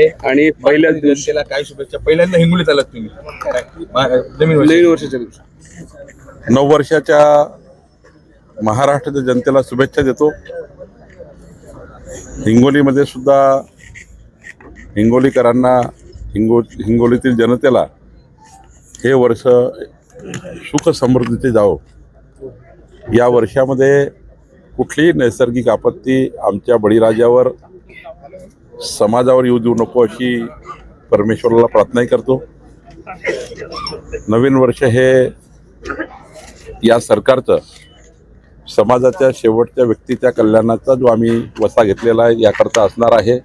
आणि पहिल्याच दिवशी जनतेला काय शुभेच्छा. पहिल्यांदा हिंगोलीत आलात तुम्ही. नवीन वर्षाच्या दिवशी. नऊ वर्षाच्या महाराष्ट्राच्या जनतेला शुभेच्छा देतो. हिंगोलीमध्ये सुद्धा हिंगोलीकरांना हिंगो हिंगोलीतील जनतेला हे वर्ष सुख समृद्धीचे जावं. या वर्षामध्ये कुठलीही नैसर्गिक आपत्ती आमच्या बळीराजावर समाजावर येऊ देऊ नको अशी परमेश्वराला प्रार्थनाही करतो. नवीन वर्ष हे या सरकारचं समाजाच्या शेवटच्या व्यक्तीच्या कल्याणाचा जो आम्ही वसा घेतलेला आहे याकरता असणार आहे.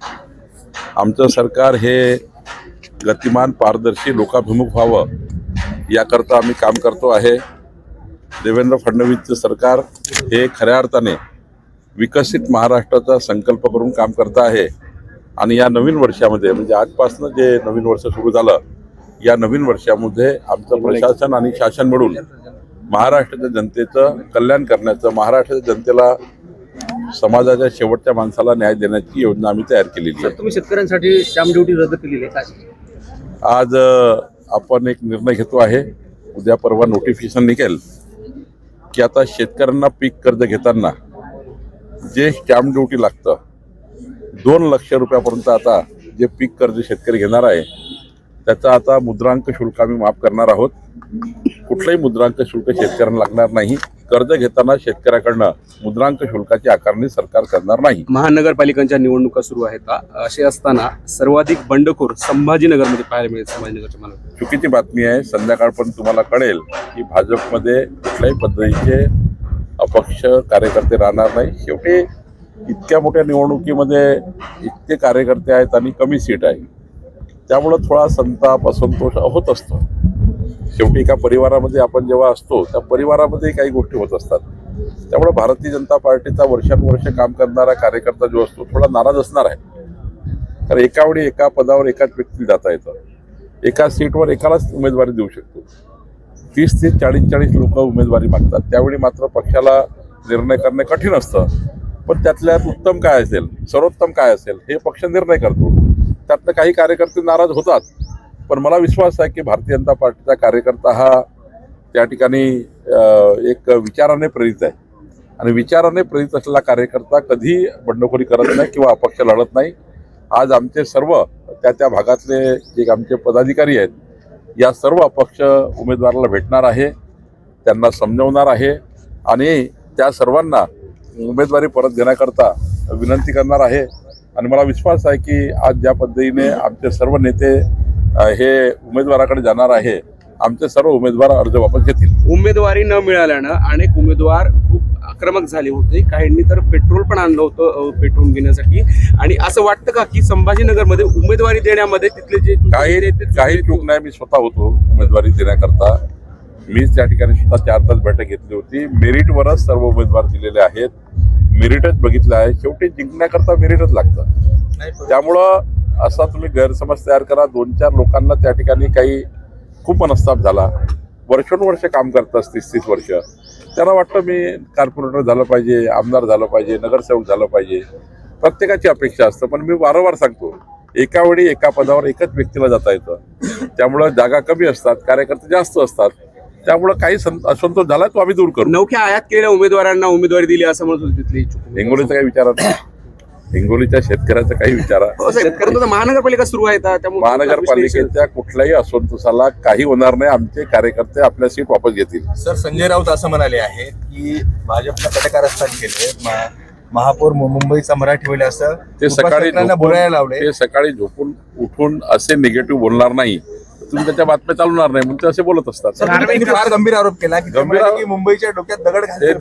आमचं सरकार हे गतिमान पारदर्शी लोकाभिमुख व्हावं याकरता आम्ही काम करतो आहे. देवेंद्र फडणवीसचं सरकार हे खऱ्या अर्थाने विकसित महाराष्ट्राचा संकल्प करून काम करत आहे. आणि या नवीन वर्षामध्ये म्हणजे आजपासून जे नवीन वर्ष सुरू झालं या नवीन वर्षामध्ये आमचं प्रशासन आणि शासन मिळून महाराष्ट्राच्या जनतेचं कल्याण करण्याचं महाराष्ट्राच्या जनतेला समाजाच्या शेवटच्या माणसाला न्याय देण्याची योजना आम्ही तयार केलेली आहे. तुम्ही शेतकऱ्यांसाठी स्टॅम्प ड्युटी रद्द केलेली आहे. काय? आज आपण एक निर्णय घेतो आहे. उद्या परवा नोटिफिकेशन निघेल की आता शेतकऱ्यांना पीक कर्ज घेताना जे स्टॅम्प ड्युटी लागतं दोन लक्ष रुपयापर्यंत आता जे पीक कर्ज शेतकरी घेणार आहे त्याचा आता मुद्रांक शुल्क आम्ही माफ करणार आहोत. कुठलंही मुद्रांक शुल्क शेतकऱ्यांना लागणार नाही. कर्ज घेताना शेतकऱ्याकडनं मुद्रांक शुल्काची आकारणी सरकार करणार नाही. महानगरपालिकांच्या निवडणुका सुरू आहेत. का असे असताना सर्वाधिक बंडखोर संभाजीनगरमध्ये पाहायला मिळेल संभाजीनगरच्या मला चुकीची बातमी आहे. संध्याकाळपर्यंत तुम्हाला कळेल की भाजपमध्ये कुठल्याही पद्धतीचे अपक्ष कार्यकर्ते राहणार नाही. शेवटी इतक्या मोठ्या निवडणुकीमध्ये इतके कार्यकर्ते आहेत आणि कमी सीट आहे. त्यामुळं थोडा संताप असंतोष होत असतो. शेवटी एका परिवारामध्ये आपण जेव्हा असतो त्या परिवारामध्ये काही गोष्टी होत असतात. त्यामुळे भारतीय जनता पार्टीचा वर्षानुवर्ष काम करणारा कार्यकर्ता जो असतो थोडा नाराज असणार आहे. कारण एकावेळी एका पदावर एकाच व्यक्ती जाता येतं. एका सीटवर एकालाच उमेदवारी देऊ शकतो. तीस ते चाळीस चाळीस लोक उमेदवारी मागतात. त्यावेळी मात्र पक्षाला निर्णय करणे कठीण असतं. पण त्यातल्यात उत्तम काय असेल सर्वोत्तम काय असेल हे पक्ष निर्णय करतो. त्यातनं काही कार्यकर्ते नाराज होतात पण मला विश्वास आहे की भारतीय जनता पार्टीचा कार्यकर्ता हा त्या ठिकाणी एक विचाराने प्रेरित आहे. आणि विचाराने प्रेरित असलेला कार्यकर्ता कधी बंडखोरी करत नाही किंवा अपक्ष लढत नाही. आज आमचे सर्व त्या त्या भागातले जे आमचे पदाधिकारी आहेत या सर्व अपक्ष उमेदवाराला भेटणार आहे त्यांना समजवणार आहे. आणि त्या सर्वांना उमेदवारी परत देण्याकरता विनंती करणार आहे. आणि मला विश्वास आहे की आज ज्या पद्धतीने आमचे सर्व नेते हे उमेदवाराकडे जाणार आहे आमचे सर्व उमेदवार अर्ज वापस घेतील. उमेदवारी न मिळाल्यानं अनेक उमेदवार खूप आक्रमक झाले होते. काहींनी तर पेट्रोल पण आणलं होतं पेट्रोल घेण्यासाठी. आणि असं वाटतं का की संभाजीनगरमध्ये उमेदवारी देण्यामध्ये तिथले जे काही काही चूक नाही मी स्वतः होतो उमेदवारी देण्याकरता. मीच त्या ठिकाणी स्वतः चार तास बैठक घेतली होती. मेरिटवरच सर्व उमेदवार दिलेले आहेत. मेरिटच बघितलं आहे. शेवटी जिंकण्याकरता मेरिटच लागतं. त्यामुळं असा तुम्ही गैरसमज तयार करा. दोन चार लोकांना त्या ठिकाणी काही खूप मनस्ताप झाला. वर्षोनुवर्ष काम करतात तीस तीस वर्ष. त्यांना वाटतं मी कॉर्पोरेटर झालं पाहिजे आमदार झालं पाहिजे नगरसेवक झालं पाहिजे. प्रत्येकाची अपेक्षा असतं. पण मी वारंवार सांगतो एका वेळी एका पदावर एकच व्यक्तीला जाता येतं. त्यामुळं जागा कमी असतात कार्यकर्ते जास्त असतात. त्यामुळं काही असंतोष झाला तो आम्ही दूर करू. नवख्या आयात केलेल्या उमेदवारांना उमेदवारी दिली असं म्हणत होते तिथले. हिंगोलीचं काही विचारा नाही. हिंगोलीच्या शेतकऱ्याचं काही विचारा. हो खरं तर महानगरपालिका सुरू आहे महानगरपालिकेच्या कुठल्याही असंतोषाला काही होणार नाही. आमचे कार्यकर्ते आपल्या सीट वापस घेतील. सर संजय राऊत असं म्हणाले आहेत की भाजपनं कटकारस्थान केले महापौर मुंबईचा मराठी होईल असं ते सकाळी बोलायला लावले. ते सकाळी झोपून उठून असे निगेटिव्ह बोलणार नाही. तुम्ही त्याच्या बातम्या चालवणार नाही म्हणून ते असे बोलत असतात. फार गंभीर आरोप केला की गंभीर आरोप- मुंबईच्या डोक्यात दगड घालते